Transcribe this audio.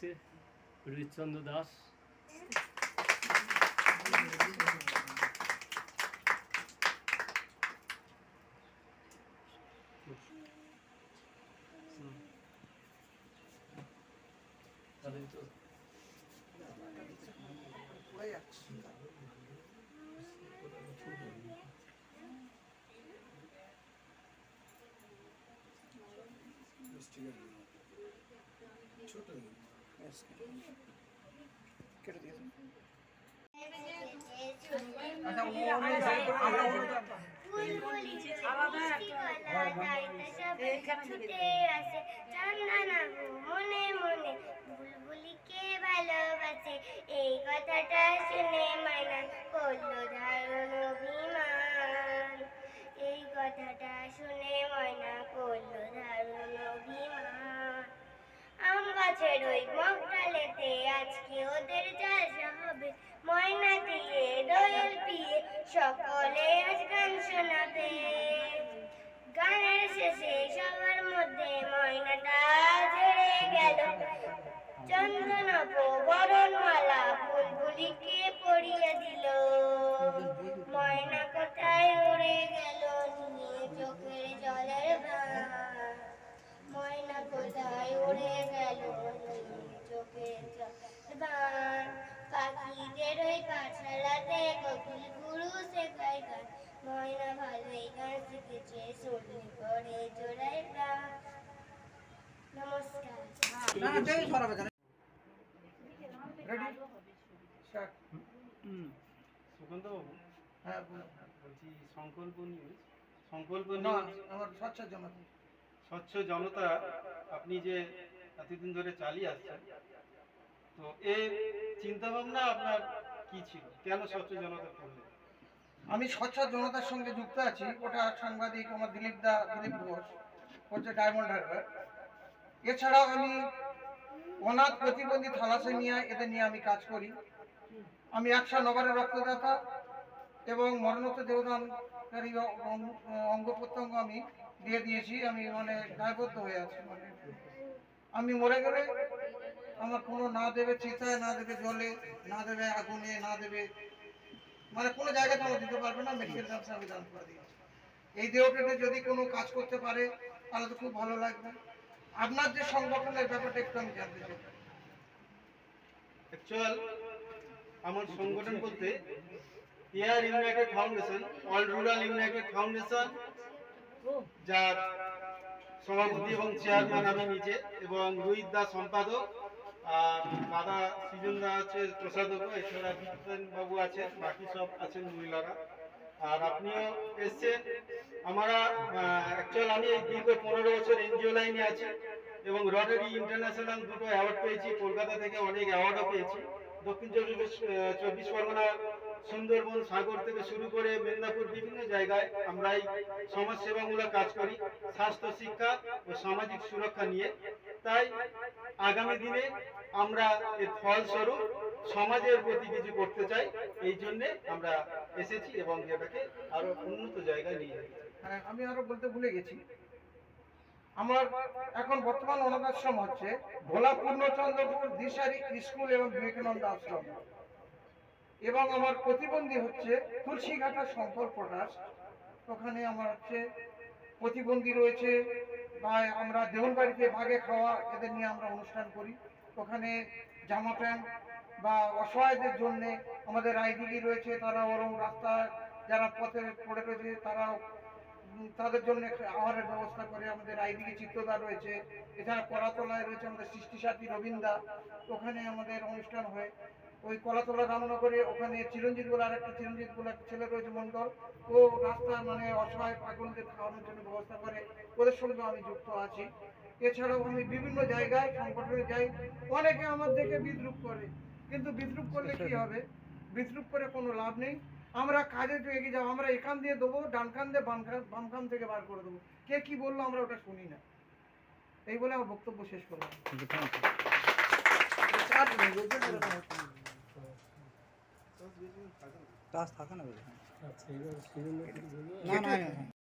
হচ্ছে রোহিতচন্দ্র দাস। ছুটে চন্দনা মনে মনে বুলবুলিকে ভালোবাসে এই কথাটা শুনে মাইনা করল ধারণ অভিমান এই কথাটা শুনে ময়না করল ধারণ আম গাছের ওই মগডালেতে আজকে ওদের হবে। ময়না দিয়ে দোয়েল পিয়ে সকলে আজ গান শোনাবে। গানের শেষে সবার মধ্যে ময়নাটা ঝরে গেল। চন্দন বরণমালা বুলবুলিকে পরিয়ে দিল। পাখিদের ওই পাঠশালাতে কোকিল গুরু শেখায় গান। ময়না ভালোই গান শিখেছে জোড়ায় গান। নমস্কার। রেডি স্টার্ট হ্যাঁ বলছি সংকল্প নিউজ। সংকল্প আমার স্বচ্ছ স্বচ্ছ জনতা আপনি যে এতদিন ধরে চালিয়ে আসছেন তো চিন্তা ভাবনা আপনার কি ছিল? কেন জনতা করলেন? আমি স্বচ্ছ জনতার সঙ্গে যুক্ত আছি। ওটা সাংবাদিক আমার দিলীপ দা, দিলীপ ঘোষ হচ্ছে ডায়মন্ড হারবার এছাড়াও আমি অনাথ প্রতিবন্ধী থ্যালাসেমিয়া এদের নিয়ে আমি কাজ করি। আমি একশো নগরের রক্তদাতা এবং মরণোত্তর দেবদানকারী অঙ্গ প্রত্যঙ্গ আমি দিয়ে দিয়েছি। আমি মানে দায়বদ্ধ হয়ে আছি। মানে আমি মরে গেলে আমার কোনো না দেবে চিতায় না দেবে জলে, না দেবে আগুনে, না দেবে মানে কোনো জায়গাতে আমার দিতে পারবে না মেডিকেল ক্যাম্পে আমি দান করে দিয়েছি এই দেহটাতে যদি কোনো কাজ করতে পারে, তাহলে তো খুব ভালো লাগবে। আপনার যে সংগঠনের ব্যাপারটা একটু আমি জানতে চাই। অ্যাকচুয়াল আমার সংগঠন বলতে Air United Foundation All Rural United Foundation যার সভাপতি এবং চেয়ারম্যান আমি নিজে, এবং রোহিত দা সম্পাদক আর দাদা সৃজন দা আছে প্রসাদক এছাড়া বাবু আছে, বাকি সব আছেন মহিলারা। আর আপনিও এসছেন। আমরা অ্যাকচুয়াল আমি দীর্ঘ পনেরো বছর এনজিও লাইনে আছি এবং রটারি ইন্টারন্যাশনাল দুটো অ্যাওয়ার্ড পেয়েছি, কলকাতা থেকে অনেক অ্যাওয়ার্ডও পেয়েছি। দক্ষিণ চব্বিশ চব্বিশ পরগনা, সুন্দরবন, সাগর থেকে শুরু করে মেদিনীপুর বিভিন্ন জায়গায় আমরা এই সমাজসেবামূলক কাজ করি, স্বাস্থ্য, শিক্ষা ও সামাজিক সুরক্ষা নিয়ে। তাই আগামী দিনে আমরা এর ফলস্বরূপ সমাজের প্রতি কিছু করতে চাই, এই জন্যে আমরা এসেছি এবং এটাকে আরও উন্নত জায়গায় নিয়ে যেতে চাই। হ্যাঁ আমি আরও বলতে ভুলে গেছি। আমার এখন বর্তমান অনাথ আশ্রম হচ্ছে ভোলা পূর্ণচন্দ্রপুর দিশারি স্কুল এবং বিবেকানন্দ আশ্রম। এবং আমার প্রতিবন্ধী হচ্ছে তুলসীঘাটা শঙ্কর পটাশ ওখানে আমার হচ্ছে প্রতিবন্ধী রয়েছে বা আমরা দেউল বাড়িতে ভাগে খাওয়া এদের নিয়ে আমরা অনুষ্ঠান করি। ওখানে জামা প্যান্ট বা অসহায়দের জন্য আমাদের আইডিডি রয়েছে, তারা ওরম রাস্তায় যারা পথে পড়ে রয়েছে তারাও তাদের জন্য আহারের ব্যবস্থা করে আমাদের আইডিডি চিত্রদা রয়েছে। এছাড়া করাতলায় রয়েছে আমাদের সৃষ্টি সাথী রবীন্দা ওখানে আমাদের অনুষ্ঠান হয়। ওই কলাতলা রামনগরে ওখানে চিরঞ্জিত বলে আর একটা চিরঞ্জিত বলে একটা ছেলে রয়েছে মন্ডল ও রাস্তায় মানে অসহায় পাগলদের খাওয়ানোর জন্য ব্যবস্থা করে। ওদের সঙ্গে আমি যুক্ত আছি। এছাড়াও আমি বিভিন্ন জায়গায় সংগঠনে যাই। অনেকে আমার দেখে বিদ্রুপ করে। কিন্তু বিদ্রুপ করলে কি হবে? বিদ্রুপ করে কোনো লাভ নেই। আমরা কাজে এগিয়ে যাব আমরা এখান দিয়ে দেবো ডান কান দিয়ে বাম কান থেকে বার করে দেবো। কে কি বলল আমরা ওটা শুনি না। এই বলে আমার বক্তব্য শেষ করলাম। টাচ থাকে না। আচ্ছা? না না